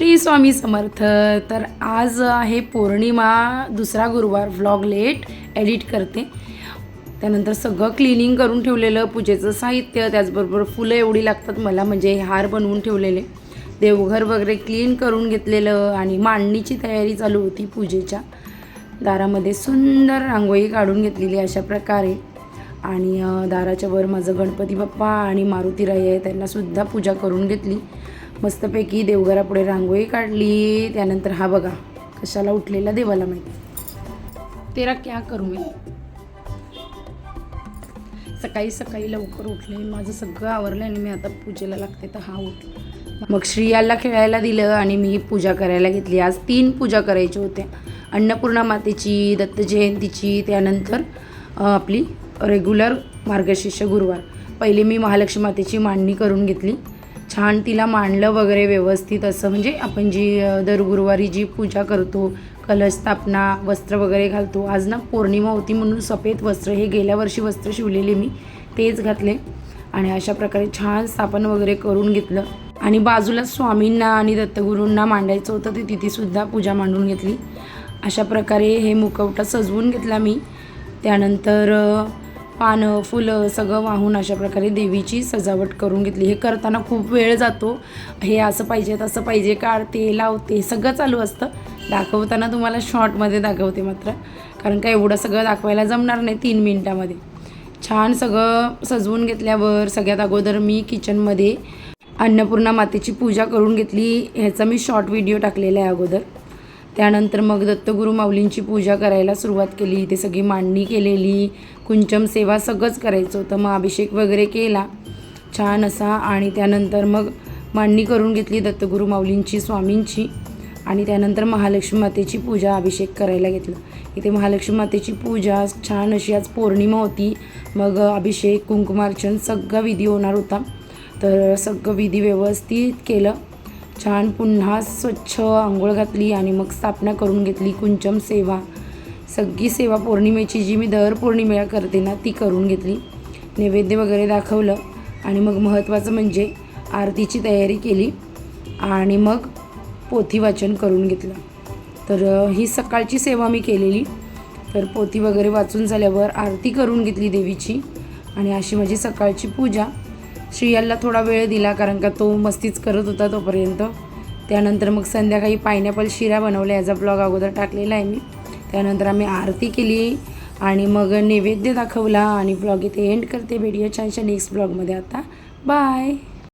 श्री स्वामी समर्थ. तर आज आहे पौर्णिमा दुसरा गुरुवार. व्लॉग लेट एडिट करते. त्यानंतर सगळं क्लिनिंग करून ठेवलेलं पूजेचं साहित्य त्याचबरोबर फुलं एवढी लागतात मला म्हणजे हार बनवून ठेवलेले. देवघर वगैरे क्लीन करून घेतलेलं आणि मांडणीची तयारी चालू होती पूजेच्या. दारामध्ये सुंदर रांगोळी काढून घेतलेली अशा प्रकारे. आणि दाराच्या वर माझं गणपती बाप्पा आणि मारुतीराई आहे त्यांनासुद्धा पूजा करून घेतली. मस्तपैकी देवघरापुढे रांगोळी काढली. त्यानंतर हा बघा कशाला उठलेला देवाला माहिती? तेरा क्या करू मी? सकाळी सकाळी लवकर उठले. माझं सगळं आवरलं आणि मी आता पूजेला लागते तर हा उठ मग श्रियाला खेळायला दिलं आणि मी पूजा करायला घेतली. आज तीन पूजा करायच्या होत्या. अन्नपूर्णा मातेची दत्त जयंतीची त्यानंतर आपली रेग्युलर मार्गशीर्ष गुरुवार. पहिले मी महालक्ष्मी मातेची मांडणी करून घेतली. छान तिला मांडलं वगैरे व्यवस्थित असं म्हणजे आपण जी दर गुरुवारी जी पूजा करतो कलश स्थापना वस्त्र वगैरे घालतो आज ना पौर्णिमा होती म्हणून सफेद वस्त्र हे गेल्या वर्षी वस्त्र शिवलेले मी तेच घातले. आणि अशा प्रकारे छान स्थापन वगैरे करून घेतलं. आणि बाजूला स्वामींना आणि दत्तगुरूंना मांडायचं होतं ते तिथेसुद्धा पूजा मांडून घेतली. अशा प्रकारे हे मुखवटा सजवून घेतला मी. त्यानंतर पानं फुलं सगळं वाहून अशा प्रकारे देवीची सजावट करून घेतली. हे करताना खूप वेळ जातो. हे असं पाहिजे तसं पाहिजे काढते लावते सगळं चालू असतं. दाखवताना तुम्हाला शॉर्टमध्ये दाखवते मात्र. कारण का एवढं सगळं दाखवायला जमणार नाही तीन मिनटामध्ये. छान सगळं सजवून घेतल्यावर सगळ्यात अगोदर मी किचनमध्ये अन्नपूर्णा मातेची पूजा करून घेतली. ह्याचा मी शॉर्ट व्हिडिओ टाकलेला आहे अगोदर. त्यानंतर मग दत्तगुरू माऊलींची पूजा करायला सुरुवात केली. ते सगळी मांडणी केलेली. कुंचम सेवा सगळंच करायचं होतं. मग अभिषेक वगैरे केला. छान असा. आणि त्यानंतर मग मांडणी करून घेतली दत्तगुरू माऊलींची स्वामींची. आणि त्यानंतर महालक्ष्मी मातेची पूजा अभिषेक करायला घेतलं. इथे महालक्ष्मी मातेची पूजा छान अशी आज पौर्णिमा होती. मग अभिषेक कुंकुमार्चन सगळा विधी होणार होता. तर सगळं विधी व्यवस्थित केलं. छान पुन्हा स्वच्छ आंघोळ घातली आणि मग स्थापना करून घेतली कुंचम सेवा. सगळी सेवा पौर्णिमेची जी मी दर पौर्णिमेला करते ना ती करून घेतली. नैवेद्य वगैरे दाखवलं आणि मग महत्त्वाचं म्हणजे आरतीची तयारी केली आणि मग पोथी वाचन करून घेतलं. तर ही सकाळची सेवा मी केलेली. तर पोथी वगैरे वाचून झाल्यावर आरती करून घेतली देवीची आणि अशी माझी सकाळची पूजा. श्रियाला थोडा वेळ दिला कारण का तो मस्तीच करत होता तोपर्यंत. त्यानंतर मग संध्याकाळी पायनॅपल शिरा बनवल्या याचा ब्लॉग अगोदर टाकलेला आहे मी. त्यानंतर आम्ही आरती केली आणि मग नैवेद्य दाखवला आणि ब्लॉग इथे एंड करते. व्हिडिओ छानशा नेक्स्ट ब्लॉगमध्ये आता. बाय